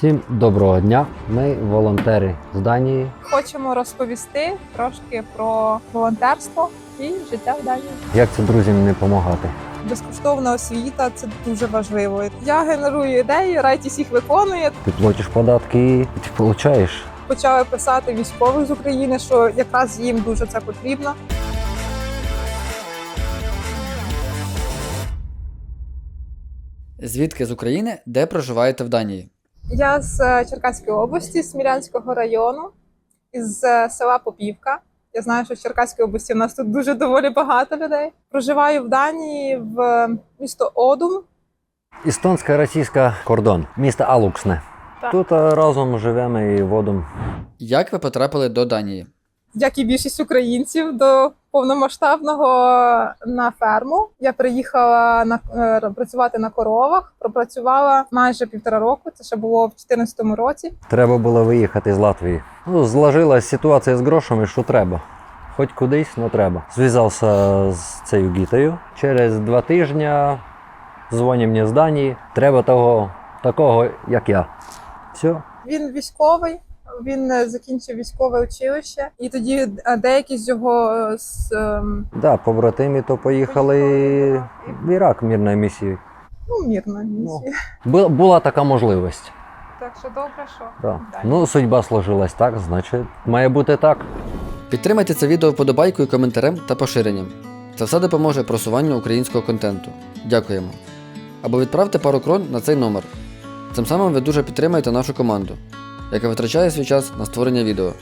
Всім доброго дня. Ми волонтери з Данії. Хочемо розповісти трошки про волонтерство і життя в Данії. Як це друзям не допомагати? Безкоштовна освіта це дуже важливо. Я генерую ідеї, Райтіс їх виконує. Ти платиш податки і ти получаєш. Почали писати військових з України, що якраз їм дуже це потрібно. Звідки з України, де проживаєте в Данії? Я з е, Черкаської області, Смілянського району, із е, села Попівка. Я знаю, що в Черкаській області в нас тут дуже доволі багато людей. Проживаю в Данії в місто Одум. Істонська російська кордон, місто Алуксне. Так. Тут е, разом живемо і водом. Як ви потрапили до Данії? як і більшість українців, до повномасштабного на ферму. Я приїхала на е, працювати на коровах. Пропрацювала майже півтора року. Це ще було в 2014 році. Треба було виїхати з Латвії. Ну, зложилась ситуація з грошами, що треба. Хоч кудись, але треба. Зв'язався з цією гітою. Через два тижні дзвонять мені з Данії. Треба того, такого, як я. Все. Він військовий. Він е, закінчив військове училище, і тоді е, деякі з його е, з, ем, Да, побратими то поїхали в Ірак мирною місією. ну мірно місії. Бу- Була така можливість. Так що добре, що Да. Ну, судьба сложилась так, значить, має бути так. Підтримайте це відео вподобайкою, коментарем та поширенням. Це все допоможе просуванню українського контенту. Дякуємо. Або відправте пару крон на цей номер. Цим самим ви дуже підтримаєте нашу команду, яка витрачає свій час на створення відео.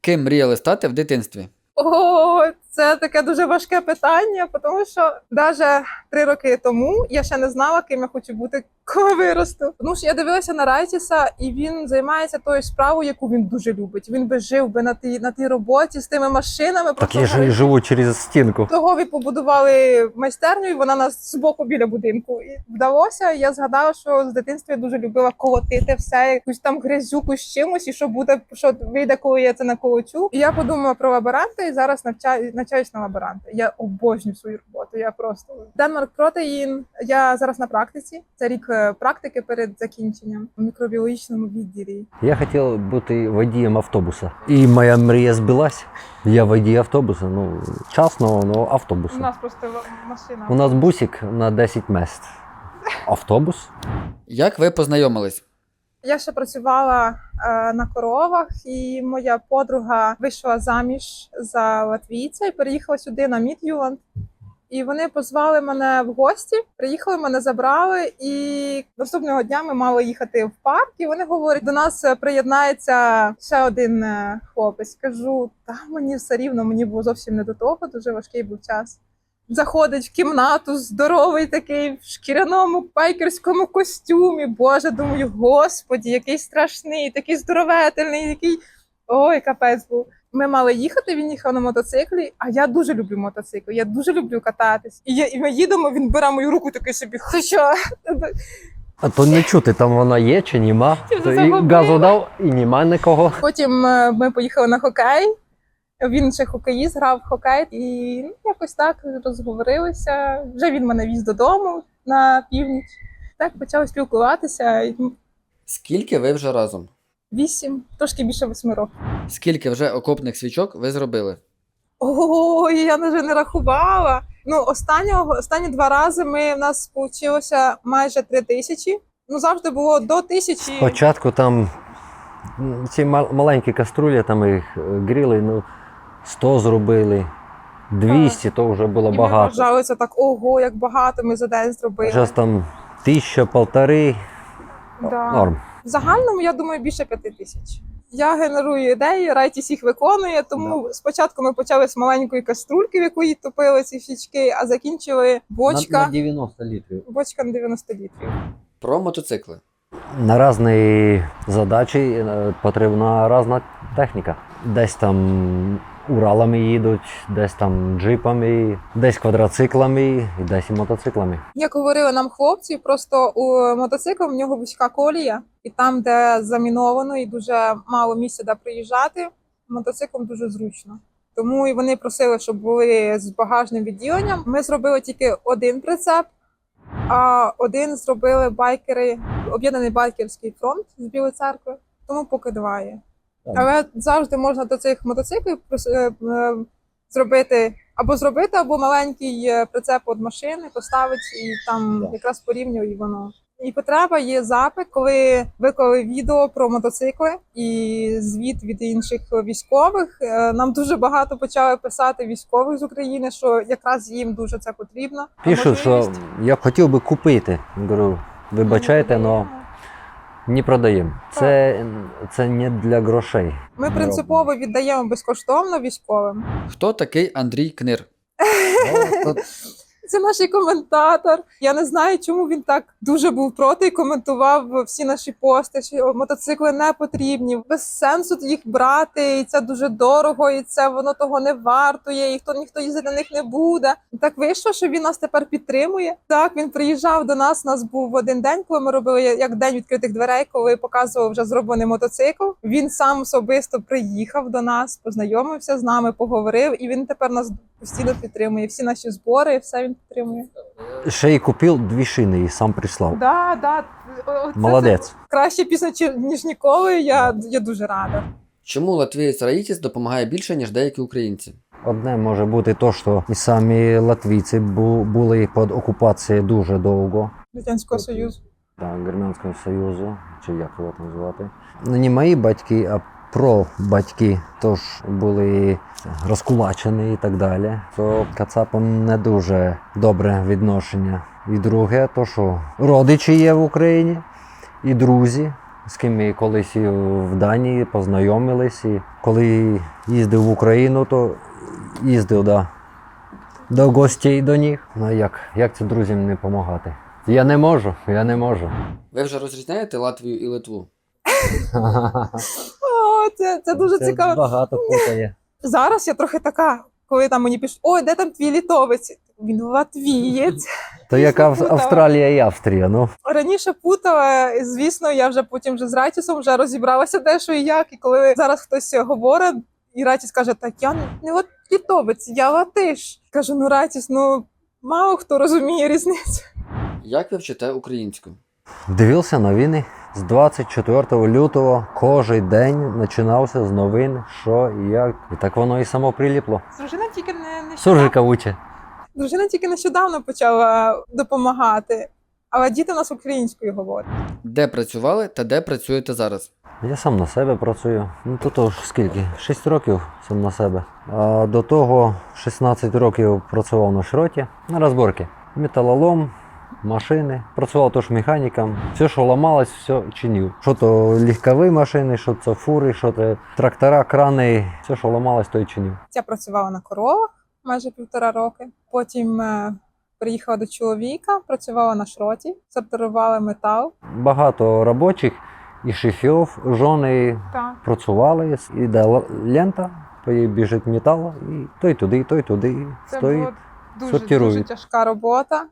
Ким мріяли стати в дитинстві? О, це таке дуже важке питання, тому що навіть три роки тому я ще не знала, ким я хочу бути, коли виросту. Тому що я дивилася на Райтіса, і він займається тою справою, яку він дуже любить. Він би жив би на тій на тій роботі з тими машинами. Так я ж і живу через стінку. Того побудували майстерню, і вона нас збоку біля будинку. І вдалося. Я згадала, що з дитинства я дуже любила колотити все, якусь там грязюку з чимось, і що буде, що вийде, коли я це наколочу. І я подумала про лаборанта, і зараз навчаю навчаюсь на лаборанта. Я обожнюю свою роботу. Я просто Денмарк Протеїн. Я зараз на практиці. Це рік е, практики перед закінченням у мікробіологічному відділі. Я хотів бути водієм автобуса. І моя мрія збилась. Я водій автобуса, ну, частного, але автобуса. У нас просто машина. У нас бусик на 10 мест. Автобус? Як ви познайомились? Я ще працювала е, на коровах, і моя подруга вийшла заміж за латвійця і переїхала сюди на Мід'юланд. І вони позвали мене в гості, приїхали, мене забрали, і наступного дня ми мали їхати в парк. І вони говорять, до нас е, приєднається ще один е, хлопець. Кажу, та мені все рівно, мені було зовсім не до того, дуже важкий був час. Заходить в кімнату, здоровий такий в шкіряному пайкерському костюмі. Боже, думаю, господі, який страшний, такий здоровительний, який ой, капець був. Ми мали їхати, він їхав на мотоциклі, а я дуже люблю мотоцикл, я дуже люблю кататись. І, я, і ми їдемо, він бере мою руку такий собі, хоча. А то не чути, там вона є чи нема. То і газу дав, і нема нікого. Потім е, ми поїхали на хокей. Він ще хокеїст, грав в хокей, і ну, якось так розговорилися. Вже він мене віз додому на північ. Так почали спілкуватися. Ну, Скільки ви вже разом? Вісім, трошки більше восьми років. Скільки вже окопних свічок ви зробили? Ой, я вже не рахувала. Ну, останнього, останні два рази ми в нас вийшло майже три тисячі. Ну, завжди було до тисячі. Спочатку там ці маленькі каструлі, там їх е, гріли, ну 100 зробили, 200 то вже було І ми багато. вважали це так, ого, як багато ми за день зробили. Зараз там тисяча, полтори, Да. норм. В загальному, я думаю, більше п'яти тисяч. Я генерую ідеї, Райтіс їх виконує. Тому спочатку ми почали з маленької каструльки, в якої топили ці свічки, а закінчили бочка, На, на 90 літрів. бочка на 90 літрів. Про мотоцикли. На різні задачі е, потрібна різна техніка. Десь там Уралами їдуть, десь там джипами, десь квадроциклами і десь і мотоциклами. Як говорили нам хлопці, просто у мотоцикл в нього вузька колія, і там, де заміновано і дуже мало місця, де приїжджати, мотоциклом дуже зручно. Тому і вони просили, щоб були з багажним відділенням. Ми зробили тільки один прицеп, А один зробили байкери, об'єднаний байкерський фронт з Білої церкви, тому поки два є. Але завжди можна до цих мотоциклів е, е, зробити або зробити, або маленький е, прицеп від машини поставити і там Так. якраз порівнює і воно. І потреба є запит, коли виклали відео про мотоцикли і звіт від інших військових. Нам дуже багато почали писати військових з України, що якраз їм дуже це потрібно. А Пишуть, що я б хотів би купити. Говорю, вибачайте, але не продаємо. Це, це не для грошей. ми принципово віддаємо безкоштовно військовим. Хто такий Андрій Книр? Ну, то Це наш коментатор. Я не знаю, чому він так дуже був проти і коментував всі наші пости, що мотоцикли не потрібні. Без сенсу їх брати, і це дуже дорого, і це воно того не вартує, і хто ніхто їздити на них не буде. Так вийшло, що він нас тепер підтримує. Так він приїжджав до нас. У нас був один день, коли ми робили як день відкритих дверей, коли показував вже зроблений мотоцикл. Він сам особисто приїхав до нас, познайомився з нами, поговорив, і він тепер нас постійно підтримує. Всі наші збори, все він підтримує. ще й купив дві шини і сам прислав. Да, да. О, це- Молодець. це Краще пісня, чи- ніж ніколи. Я, я дуже рада. Чому латвієць Раїтіс допомагає більше, ніж деякі українці? Одне може бути то, що і самі латвійці бу- були під окупацією дуже довго. Радянського Союзу. Так, Германського Союзу, чи як його там звати. Ну, не мої батьки, а про-батьки теж були розкулачені і так далі. То Кацапам не дуже добре відношення. І друге, то що родичі є в Україні, і друзі, з ким ми колись в Данії познайомились. І коли їздив в Україну, то їздив да, до гостей до них. Ну як, як це друзям не допомагати? Я не можу, я не можу. Ви вже розрізняєте Латвію і Литву? О, це, це дуже цікаво. Багато путає. Зараз я трохи така, коли там мені пишуть, ой, де там твій літовець? Він латвієць. То як Ав- Австралія і Австрія, ну. Раніше путала, і, звісно, я вже потім вже з Ратісом вже розібралася де що і як. І коли зараз хтось говорить, і Ратіс каже, так я не лат- літовець, я латиш. Кажу, ну Ратіс, ну мало хто розуміє різницю. Як ви вчите українську? Дивився новини. З 24 лютого кожен день починався з новин, що і як. І так воно і само приліпло. Дружина тільки не, не Суржика учить. Дружина тільки нещодавно почала допомагати, але діти в нас українською говорять. Де працювали та де працюєте зараз? Я сам на себе працюю. Ну тут ж скільки? 6 років сам на себе. А до того 16 років працював на шроті на розборки. Металолом, машини. Працював теж механіком. Все, що ламалось, все чинив. Що то легкові машини, що це фури, що це трактора, крани. Все, що ламалось, то й чинив. Я працювала на коровах майже півтора роки. Потім е, приїхала до чоловіка, працювала на шроті, сортувала метал. Багато робочих і шефів, жони Так. працювали, іде лента, по їй біжить метал, і той туди, той туди. Це стоїть. дуже, дуже тяжка робота.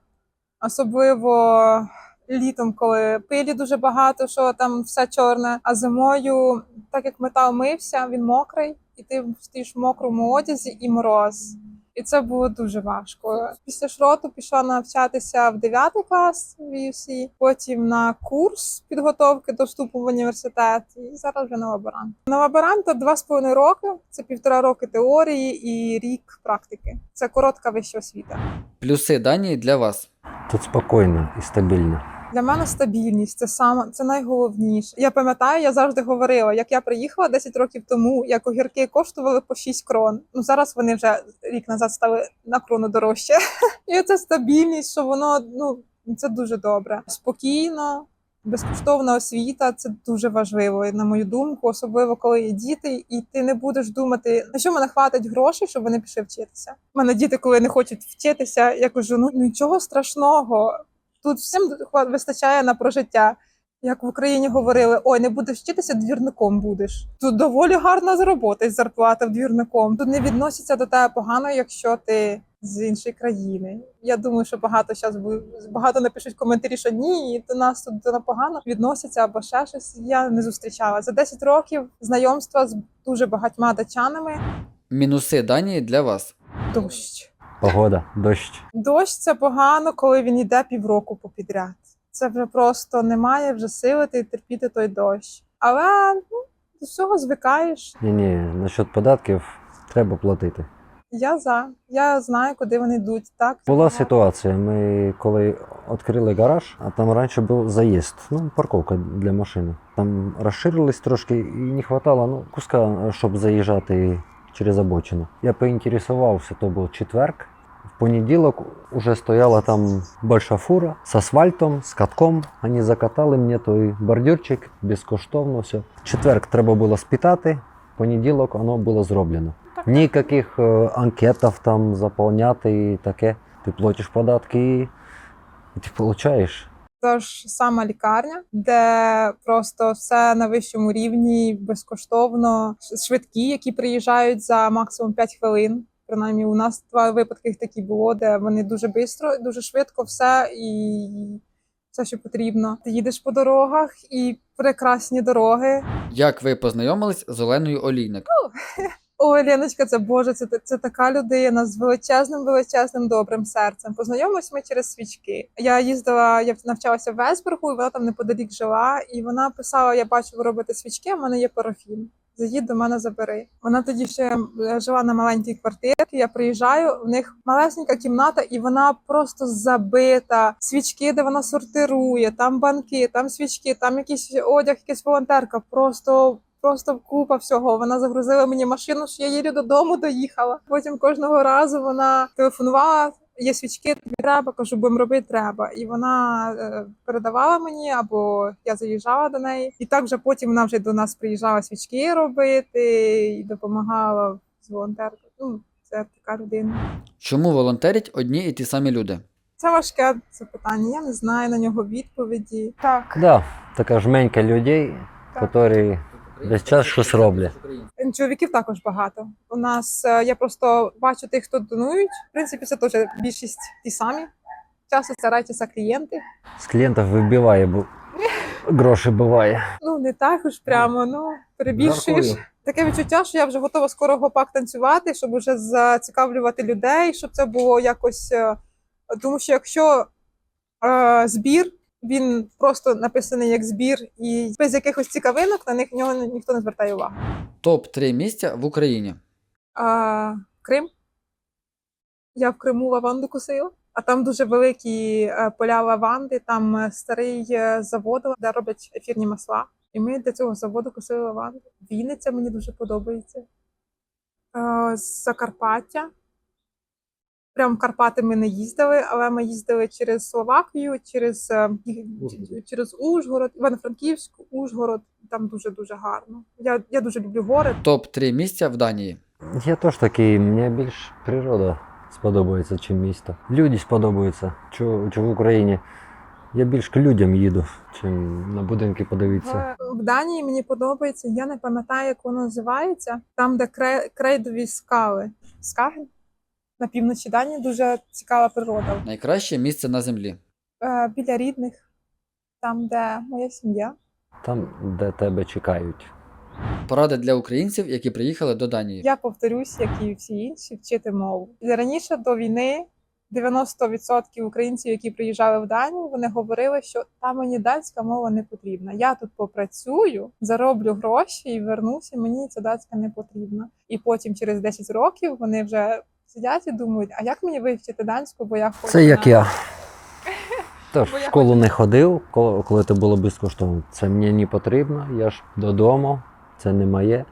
Особливо літом, коли пилі дуже багато, що там все чорне. А зимою, так як метал мився, він мокрий, і ти стоїш в мокрому одязі і мороз. І це було дуже важко. Після шроту пішла навчатися в 9 клас в UC, потім на курс підготовки до вступу в університет, і зараз вже на лаборант. На лаборанта два з половиною роки це півтора роки теорії і рік практики. Це коротка вища освіта. Плюси Данії для вас. Тут спокійно і стабільно. Для мене стабільність це саме це найголовніше. Я пам'ятаю, я завжди говорила, як я приїхала 10 років тому, як огірки коштували по 6 крон. Ну зараз вони вже рік назад стали на крону дорожче. І це стабільність, що воно ну це дуже добре. Спокійно, безкоштовна освіта це дуже важливо, на мою думку, особливо коли є діти, і ти не будеш думати, на що мене хватить грошей, щоб вони пішли вчитися. У мене діти, коли не хочуть вчитися, я кажу: ну нічого страшного. Тут всім вистачає на прожиття. Як в Україні говорили, ой, не будеш вчитися, двірником будеш. Тут доволі гарна робота і зарплата в двірником. Тут не відносяться до тебе погано, якщо ти з іншої країни. Я думаю, що багато зараз багато напишуть коментарі, що ні, до нас тут до погано відносяться або ще щось. Я не зустрічала за 10 років знайомства з дуже багатьма датчанами. Мінуси Данії для вас. Дощ. Погода, дощ. Дощ це погано, коли він йде півроку попідряд. Це вже просто немає вже сили ти терпіти той дощ. Але ну, до всього звикаєш. Ні, ні, насчет податків треба платити. Я за. Я знаю, куди вони йдуть. Так Була ситуація. Ми коли відкрили гараж, а там раніше був заїзд, ну парковка для машини. Там розширились трошки і не вистачало ну, куска, щоб заїжджати через обочину. Я поінтересувався, то був четверг. В понеділок уже стояла там большая фура з асфальтом, з катком. Вони закатали мені той бордюрчик безкоштовно. Все. В четверг треба було спитати. В понеділок воно було зроблено. Ніяких е, анкетів там заповняти і таке. Ти платиш податки і ти получаєш. Тож сама лікарня, де просто все на вищому рівні, безкоштовно, швидкі, які приїжджають за максимум 5 хвилин. Принаймні, у нас два випадки такі було, де вони дуже швидко, дуже швидко все і все, що потрібно. Ти їдеш по дорогах і прекрасні дороги. Як ви познайомились з Оленою Олійник? Ой, Леночка, це Боже, це, це така людина з величезним, величезним добрим серцем. Познайомились ми через свічки. Я їздила, я навчалася в Весбергу, і вона там неподалік жила. І вона писала: Я бачу, ви робите свічки, в мене є парафін. Заїдь до мене, забери. Вона тоді ще жила на маленькій квартирі. Я приїжджаю, в них малесенька кімната, і вона просто забита. Свічки, де вона сортирує, там банки, там свічки, там якийсь одяг, якась волонтерка. Просто просто купа всього. Вона загрузила мені машину, що я їду додому, доїхала. Потім кожного разу вона телефонувала. Є свічки, тобі треба, кажу, будемо робити треба. І вона е, передавала мені, або я заїжджала до неї. І так вже потім вона вже до нас приїжджала свічки робити і допомагала з волонтеркою. Ну, це така людина. Чому волонтерять одні і ті самі люди? Це важке запитання. Я не знаю на нього відповіді. Так, Да, така жменька людей, Так. які весь час щось роблять. чоловіків також багато. У нас е, я просто бачу тих, хто донують. В принципі, це теж більшість ті самі. Часто стараються клієнти. З клієнтів вибиває, бо гроші буває. Ну не так уж прямо, ну перебільшуєш. Таке відчуття, що я вже готова скоро гопак танцювати, щоб уже зацікавлювати людей, щоб це було якось. е, Тому що якщо е, збір, він просто написаний як збір, і без якихось цікавинок на них нього ніхто не звертає увагу. Топ 3 місця в Україні. А, Крим. Я в Криму лаванду косила, а там дуже великі е, поля лаванди, там е, старий е, завод, де роблять ефірні масла. І ми для цього заводу косили лаванду. Вінниця мені дуже подобається. Е, Закарпаття. Прям в Карпати ми не їздили, але ми їздили через Словакію, через, е, Ужгород. через Ужгород, Івано-Франківськ, Ужгород. Там дуже-дуже гарно. Я, я дуже люблю гори. Топ 3 місця в Данії. Я теж такий, мені більш природа сподобається, чим місто. Люди сподобаються. Чи, чи в Україні. Я більш к людям їду, чим на будинки подивитися. В, в Данії мені подобається, я не пам'ятаю, як воно називається. Там, де кре, крейдові скали. Скаген? На півночі Данії дуже цікава природа. Найкраще місце на землі. Е, біля рідних, там, де моя сім'я. Там, де тебе чекають. Поради для українців, які приїхали до Данії. Я повторюсь, як і всі інші, вчити мову. Раніше до війни 90% українців, які приїжджали в Данію, вони говорили, що там мені датська мова не потрібна. Я тут попрацюю, зароблю гроші і вернуся. Мені ця датська не потрібна. І потім, через 10 років, вони вже сидять і думають, а як мені вивчити данську, бо я хочу Це як я. Тож в школу не ходив, коли, коли це було безкоштовно. Це мені не потрібно, я ж додому, це не моє.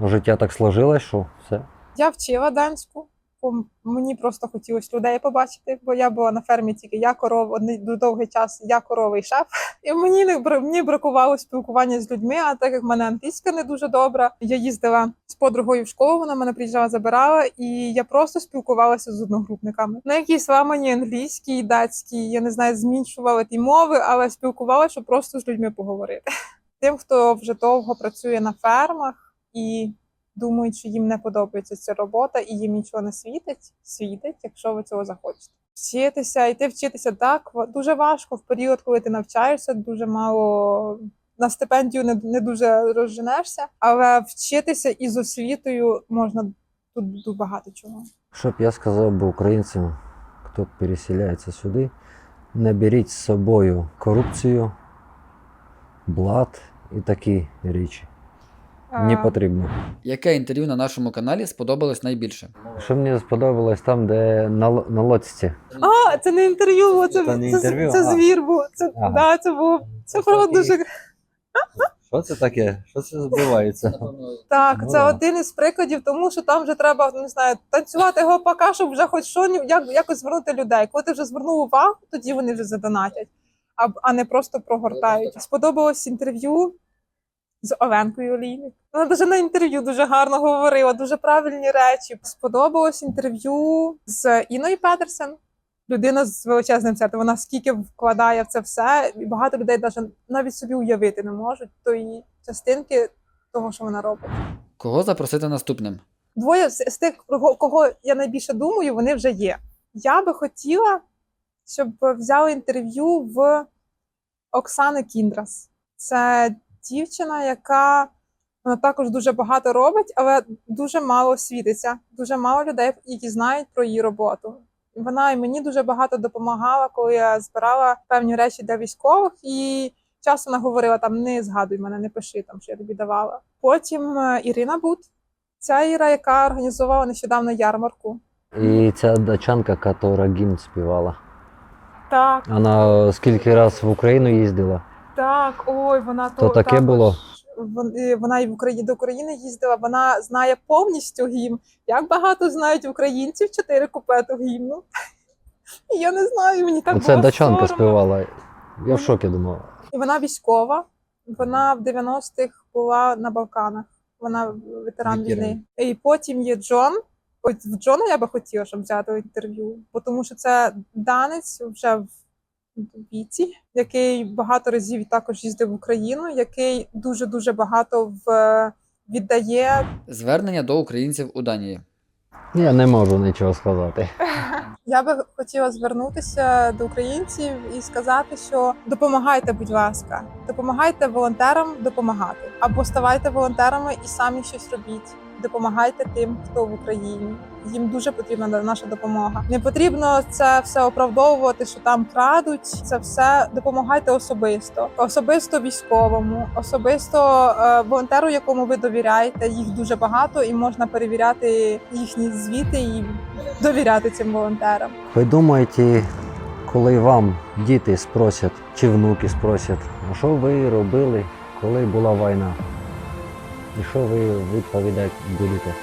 Життя так сложилось, що все. Я вчила данську. Бо Мені просто хотілося людей побачити, бо я була на фермі тільки я корова, одний довгий час я корова і шеф. І мені не мені бракувало спілкування з людьми. А так як в мене англійська не дуже добра, я їздила з подругою в школу. Вона мене приїжджала, забирала, і я просто спілкувалася з одногрупниками. На якійсь ламані англійській, датській, я не знаю, зміншувала ті мови, але спілкувалася, щоб просто з людьми поговорити. Тим, хто вже довго працює на фермах і думають, що їм не подобається ця робота і їм нічого не світить, світить, якщо ви цього захочете. Вчитися, йти вчитися так дуже важко в період, коли ти навчаєшся, дуже мало на стипендію не, не дуже розженешся, але вчитися із освітою можна тут, багато чого. Що б я сказав би українцям, хто переселяється сюди, не беріть з собою корупцію, блат і такі речі. Не потрібно. Яке інтерв'ю на нашому каналі сподобалось найбільше? Що мені сподобалось там, де на, л- на лодці. А, це не інтерв'ю, це, Це не це, інтерв'ю, це а. звір був. Це, Ага. да, це був. Це правда дуже Що це таке? Що це збивається? Так, Ну це да. один із прикладів, тому що там вже треба не знаю, танцювати гопака, щоб вже хоч що як, якось звернути людей. Коли ти вже звернув увагу, тоді вони вже задонатять, а, а не просто прогортають. Сподобалось інтерв'ю з Оленкою Олійник. Вона дуже на інтерв'ю дуже гарно говорила, дуже правильні речі. Сподобалось інтерв'ю з Іною Петерсен. Людина з величезним серцем. Вона скільки вкладає в це все, і багато людей навіть навіть собі уявити не можуть тої частинки того, що вона робить. Кого запросити наступним? Двоє з, з тих, кого, кого я найбільше думаю, вони вже є. Я би хотіла, щоб взяли інтерв'ю в Оксани Кіндрас. Це дівчина, яка вона також дуже багато робить, але дуже мало світиться. Дуже мало людей, які знають про її роботу. Вона і мені дуже багато допомагала, коли я збирала певні речі для військових, і часто вона говорила там: не згадуй мене, не пиши там, що я тобі давала. Потім е, Ірина Бут, ця Іра, яка організувала нещодавно ярмарку. І ця дачанка, яка гімн співала. Так, Вона скільки раз в Україну їздила. Так, ой, вона То таке також- було? Вона і в Україні до України їздила. Вона знає повністю гімн. Як багато знають українців чотири куплету гімну. Я не знаю, мені так Оце було дачанка соромно. співала. Я в шокі думав. І вона військова. Вона в 90-х була на Балканах. Вона ветеран Ветеран. війни. І потім є Джон. От в Джона я би хотіла, щоб взяти інтерв'ю, бо тому що це данець вже в віці, який багато разів також їздив в Україну, який дуже дуже багато в віддає. Звернення до українців у Данії. Я не можу нічого сказати. Я би хотіла звернутися до українців і сказати, що допомагайте, будь ласка, допомагайте волонтерам допомагати, або ставайте волонтерами і самі щось робіть. Допомагайте тим, хто в Україні. Їм дуже потрібна наша допомога. Не потрібно це все оправдовувати, що там крадуть. Це все допомагайте особисто, особисто військовому, особисто е, волонтеру, якому ви довіряєте. Їх дуже багато, і можна перевіряти їхні звіти і довіряти цим волонтерам. Ви думаєте, коли вам діти спросять чи внуки спросять, що ви робили, коли була війна? І що ви відповідати будете?